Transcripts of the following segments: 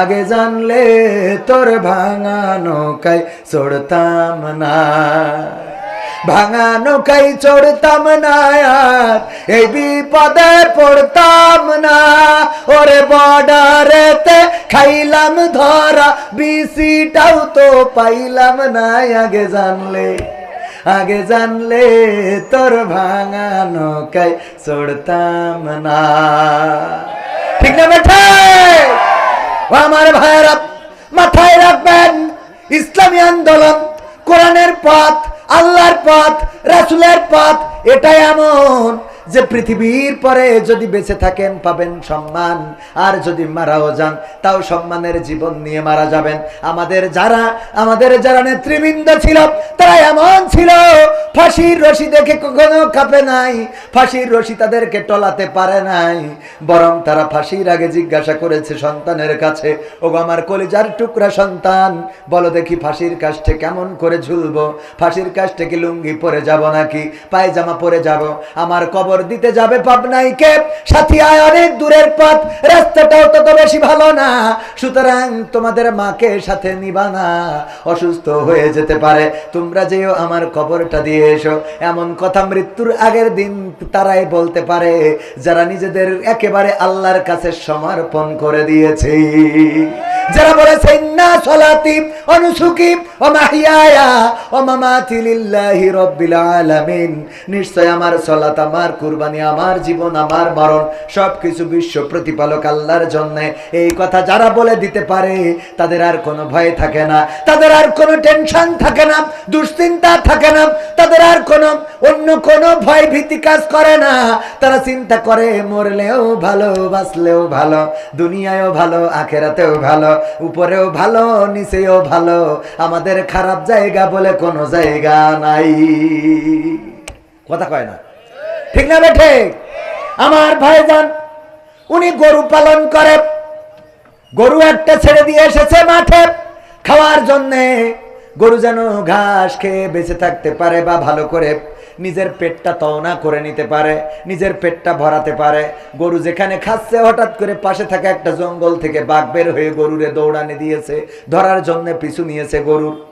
আগে জানলে তোর ভাঙা নৌকায় চড়তাম না। ভাঙা নৌকায় চড়তাম না আর এই বিপদে পড়তাম না। ওরে বর্ডারেতে খাইলাম ধরা, বিসিটাও তো পাইলাম না। আগে জানলে আগে জানলে তোর ভাঙা নৌকায় চড়তাম না। ঠিক না বেঠে? আমার ভাইয়েরা মাথায় রাখবেন, ইসলামী আন্দোলন, কোরআনের পথ, আল্লাহর পথ, রাসুলের পথ, এটাই এমন যে পৃথিবীর পরে যদি বেঁচে থাকেন, পাবেন সম্মান। আর যদি মারাও যান, তাও সম্মানের জীবন নিয়ে মারা যাবেন। আমাদের যারা আমাদের যারা নেতৃবৃন্দ ছিল, তারা এমন ছিল ফাঁসির রশি দেখে কখনো কাঁপে নাই। ফাঁসির রশি তাদেরকে টলাতে পারে নাই। বরং তারা ফাঁসির আগে জিজ্ঞাসা করেছে সন্তানের কাছে ও আমার কলিজার টুকরা সন্তান, বলো দেখি ফাঁসির কাষ্টে কেমন করে ঝুলবো? ফাঁসির কাষ্টে কি লুঙ্গি পরে যাব নাকি? পায়জামা পরে যাব? আমার কবর দিতে যাবে পাবনাই কে সাথী আয় অনেক দূরের পথ, রাস্তাটাও তত বেশি ভালো না। সুতরাং তোমাদের মাকে সাথে নিবা না। অসুস্থ হয়ে যেতে পারে। তোমরা যেও আমার কবরটা দিয়ে এসো। এমন কথা মৃত্যুর আগের দিন তারাই বলতে পারে, যারা নিজেদের একেবারে আল্লাহর কাছে সমর্পণ করে দিয়েছে। যারা বলেছে না সলাতি অনুসুকি ও মাহিয়ায়া ও রাব্বিল আলামিন। নিশ্চয় আমার সলাত, আমার কুরবানি, আমার জীবন, আমার মরণ বিশ্ব প্রতিপালক আল্লাহর জন্য। এই কথা যারা বলে দিতে পারে, তাদের আর কোনো ভয় থাকে না, তাদের আর কোনো টেনশন থাকে না, দুশ্চিন্তা থাকে না, তাদের আর কোনো, অন্য কোনো ভয় ভীতি কাজ করে না। তারা চিন্তা করে, মরলেও ভালো, বাঁচলেও ভালো, দুনিয়ায়ও ভালো, আখেরাতেও ভালো। উপরেও ভালো, নিচেও ভালো। আমাদের খারাপ জায়গা বলে কোনো জায়গা নাই। কথা কয় না? ঠিক না বেঠে আমার ভাইজান, উনি গরু পালন করে। গরু একটা ছেড়ে দিয়ে এসেছে মাঠে। খাওয়ার জন্যে গরু যেন ঘাস খেয়ে বেঁচে থাকতে পারে বা ভালো করে নিজের পেটটা তওনা করে নিতে পারে, নিজের পেটটা ভরাতে পারে। গরু যেখানে খাচ্ছে, হঠাৎ করে পাশে থাকা একটা জঙ্গল থেকে বাঘ বের হয়ে গরুরে দৌড়ানি দিয়েছে, ধরার জন্য পিছু নিয়েছে গরুর।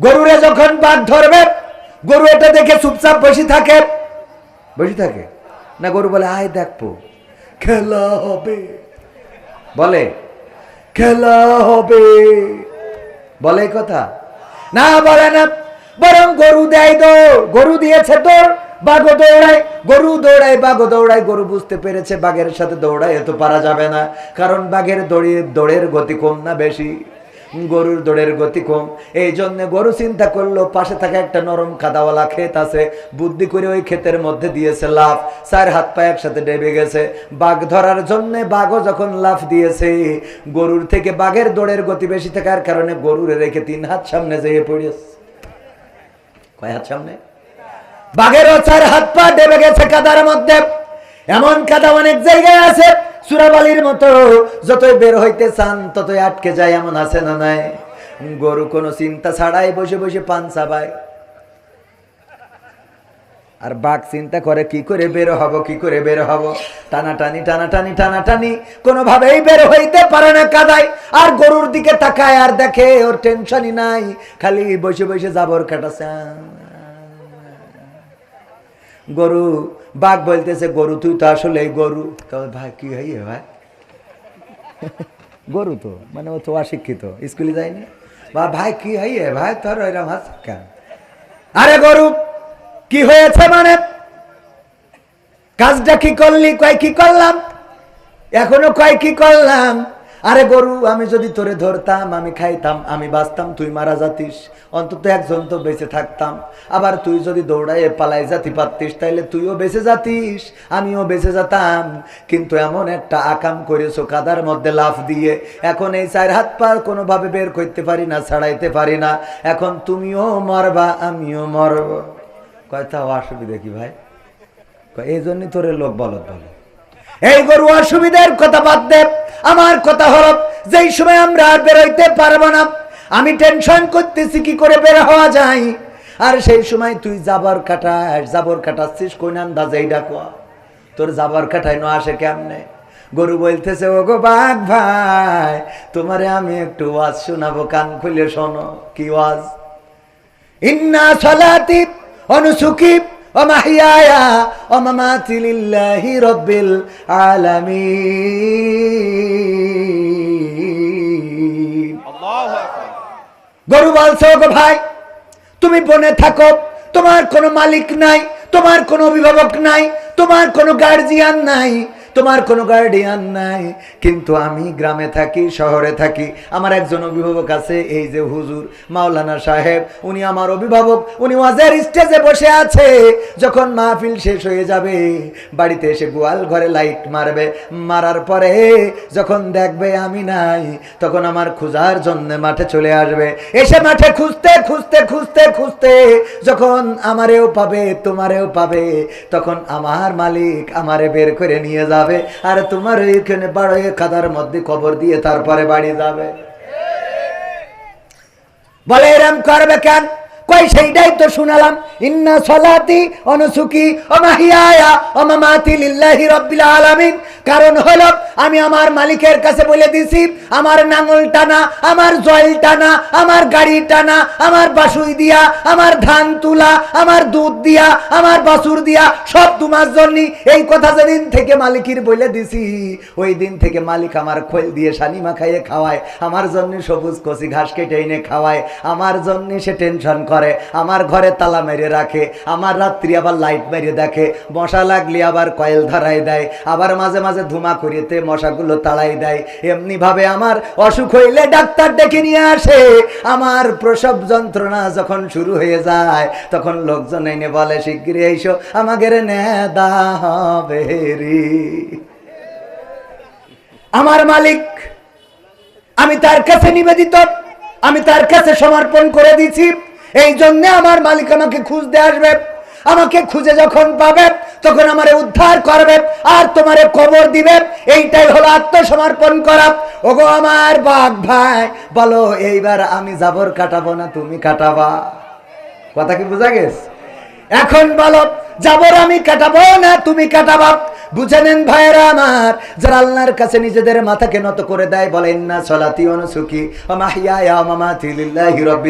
গরুরে যখন বাঘ ধরবে, গরু এটা দেখে চুপচাপ বসে থাকে। বসে থাকে? না, গরু বলে, আয় দেখব খেলা হবে। বলে, খেলা হবে। বলে কথা। না, বলে না। বরং গরু দেয় দৌড়। গরু দিয়েছে দৌড়, বাঘও দৌড়ায়। গরু দৌড়ায়, বাঘও দৌড়ায়, গরু বুঝতে পেরেছে বাঘের সাথে দৌড়ায় এত পারা যাবে না। কারণ বাঘের দড়ি, দৌড়ের গতি কম না বেশি। গরুর দৌড়ের গতি কম। এই জন্য গরু চিন্তা করল, পাশে থাকা একটা নরম কাদাওয়ালা ক্ষেত আছে। বুদ্ধি করে ওই ক্ষেতের মধ্যে দিয়েছে লাফ। চার হাত পায়ে একসাথে ডেবে গেছে। বাঘ ধরার জন্য বাঘও যখন লাফ দিয়েছে, গরুর থেকে বাঘের দৌড়ের গতি বেশি থাকার কারণে গরুরে রেখে তিন হাত সামনে যেয়ে পড়েছে। কয় হাত চার হাত পা ডেবে গেছে কাদার মধ্যে। এমন কাদা অনেক জায়গায় আছে, সুরাবালির মতো। যতই বের হইতে চান, ততই আটকে যায়, এমন আছে না নাই? গরু কোনো চিন্তা ছাড়াই বসে বসে পান চাবায়। আর বাঘ চিন্তা করে, কি করে বের হব, কি করে বের হব? টানা টানি টানা টানি টানা টানি কোনোভাবেই বের হইতে পারে না কাদায়। আর গরুর দিকে তাকায়, আর দেখে ওর টেনশনই নাই। খালি বসে বসে যাবর কাটাছে। গরু, বাঘ বলতেছে, গরু, তুই তো আসলে গরু। তবে ভাই, কি এ ভাই? গরু তো মানে ও তো অশিক্ষিত, স্কুলে যায়নি। বা, ভাই, কি এ ভাই? তোর ওইরকম হাস কেন? আরে গরু কি হয়েছে মানে? কাজটা কি করলি, কয় কি করলাম? এখনও কয় কি করলাম? আরে গরু, আমি যদি তোরে ধরতাম, আমি খাইতাম, আমি বাঁচতাম, তুই মারা যাতিস। অন্তত একজন তো বেঁচে থাকতাম। আবার তুই যদি দৌড়ায় পালাই যাতি পারতিস, তাইলে তুইও বেঁচে যাতিস, আমিও বেঁচে যেতাম। কিন্তু এমন একটা আকাম করেছ কাদার মধ্যে লাফ দিয়ে। এখন এই চার হাত পা কোনোভাবে বের করতে পারি না, ছাড়াইতে পারি না। এখন তুমিও মরবা, আমিও মরব। কয়টা অসুবিধা কি ভাই? এই জন্যই তোরে লোক বলত বলে। এই গরু অসুবিধার কথা বাদ দে। আমার কথা হলো যেই সময় আমরা আর বেরোইতে পারব না, আমি টেনশন করতেছি কি করে বের হওয়া যায়। আর সেই সময় তুই জাবর কাটাস, জাবর কাটাচ্ছিস কোন আন্দাজ এই ডাকুয়া তোর জাবর কাটাই ন আসে কেমনে? গরু বলতেছে ও গো বাঘ ভাই, তোমারে আমি একটু ওয়াজ শোনাবো, কান খুলে শোনো, কি ওয়াজ? ইন্না সলাতি অনুসুকি অমাহিয়ায়া অমামাতি লিল্লাহি রব্বিল আলামিন। গরু বলছে গো ভাই তুমি বনে থাকো তোমার কোনো মালিক নাই তোমার কোনো অভিভাবক নাই তোমার কোনো গার্জিয়ান নাই তোমার কোনো গার্ডিয়ান নাই। কিন্তু আমি গ্রামে থাকি, শহরে থাকি। আমার একজন অভিভাবক আছে, এই যে হুজুর মাওলানা সাহেব, উনি আমার অভিভাবক। উনি ওয়াজের স্টেজে বসে আছে। যখন মাহফিল শেষ হয়ে যাবে, বাড়িতে এসে গোয়াল ঘরে লাইট মারবে। মারার পরে যখন দেখবে আমি নাই, তখন আমার খোঁজার জন্য মাঠে চলে আসবে। এসে মাঠে খুঁজতে খুঁজতে খুঁজতে খুঁজতে যখন আমারেও পাবে, তোমারেও পাবে, তখন আমার মালিক আমারে বের করে নিয়ে যাবে। আর তোমার এখানে বাড়ে খাদার মধ্যে খবর দিয়ে তারপরে বাড়ি যাবে। বলে এরম করবে কেন? কই সেইটাই তো শুনালাম। ইন্না সলাতি অনুসুকি অমাহিয়ায়া অমামাতি লিল্লাহি রাব্বিল আলামিন। কারণ হলো, আমি আমার মালিকের কাছে বলে দিছি আমার নাঙল টানা, আমার জল টানা, আমার গাড়ি টানা, আমার বাসুই দিয়া, আমার ধান তুলা, আমার দুধ দিয়া, আমার বাসুর দিয়া, সব তোমার জন্য এই কথা যেদিন থেকে মালিকের বলে দিছি ওই দিন থেকে মালিক আমার খোল দিয়ে সানি মাখাইয়ে খাওয়ায়। আমার জন্য সবুজ কচি ঘাস কেটে এনে খাওয়ায়। আমার জন্য সে টেনশন করে। আমার ঘরে তালা মেরে রাখে, আমার রাত্রি আবার লাইট মেরে দেখে, মশা লাগলে আবার কয়েল ধরাই দেয়, আবার মাঝে মাঝে ধুমা করিতে মশাগুলো তাড়াই দেয়। এমনি ভাবে আমার অসুখ হইলে ডাক্তার ডেকে নিয়ে আসে। আমার প্রসব যন্ত্রণা যখন শুরু হয়ে যায়, তখন লোকজন এনে বলে শিগগিরি এইসো আমাদের নেদা আমার মালিক, আমি তার কাছে নিবেদিত, আমি তার কাছে সমর্পণ করে দিছি এই জন্য আমার মালিক আমাকে খুঁজতে আসবে। আমাকে খুঁজে যখন পাবে, তখন আমারে উদ্ধার করবে আর তোমারে কবর দিবে। এইটাই হলো আত্মসমর্পণ করা। ওগো আমার বাঘ ভাই, বলো, এইবার আমি জাবর কাটাবো না তুমি কাটাবা? কথা কি বোঝা গেছে? এখন বলো, যাবর আমি কাটাবো না তুমি কাটাবা? বুঝে নেন ভাইরা আমার, যারা আল্লাহর কাছে নিজেদের মাথাকে নত করে দেয়, বলেন না, সলাতি অনুসুখী।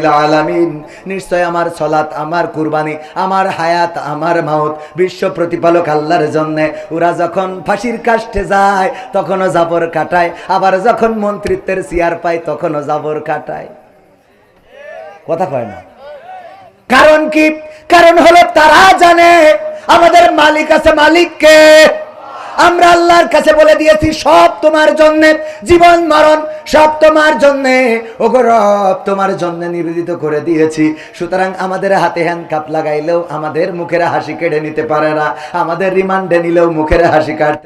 আলামিন। নিশ্চয় আমার সলাত আমার কুরবানি, আমার হায়াত, আমার মাউত, বিশ্ব প্রতিপালক আল্লাহর জন্যে। ওরা যখন ফাঁসির কাষ্টে যায়, তখনও জাবর কাটায়। আবার যখন মন্ত্রিত্বের চেয়ার পায়, তখনও জাবর কাটায়। কথা কয় না? কারণ কি? কারণ হলো তারা জানে আমাদের মালিক আছে মালিককে। আমরা আল্লাহর কাছে বলে দিয়েছি, সব তোমার জন্য, জীবন, মরণ, সব তোমার জন্য। ওগো রব, তোমার জন্য নিবেদিত করে দিয়েছি। সুতরাং আমাদের হাতে হ্যান্ড কাপ লাগাইলেও আমাদের মুখের হাসি কেড়ে নিতে পারে না। আমাদের রিমান্ডে নিলেও মুখের হাসি কাটতে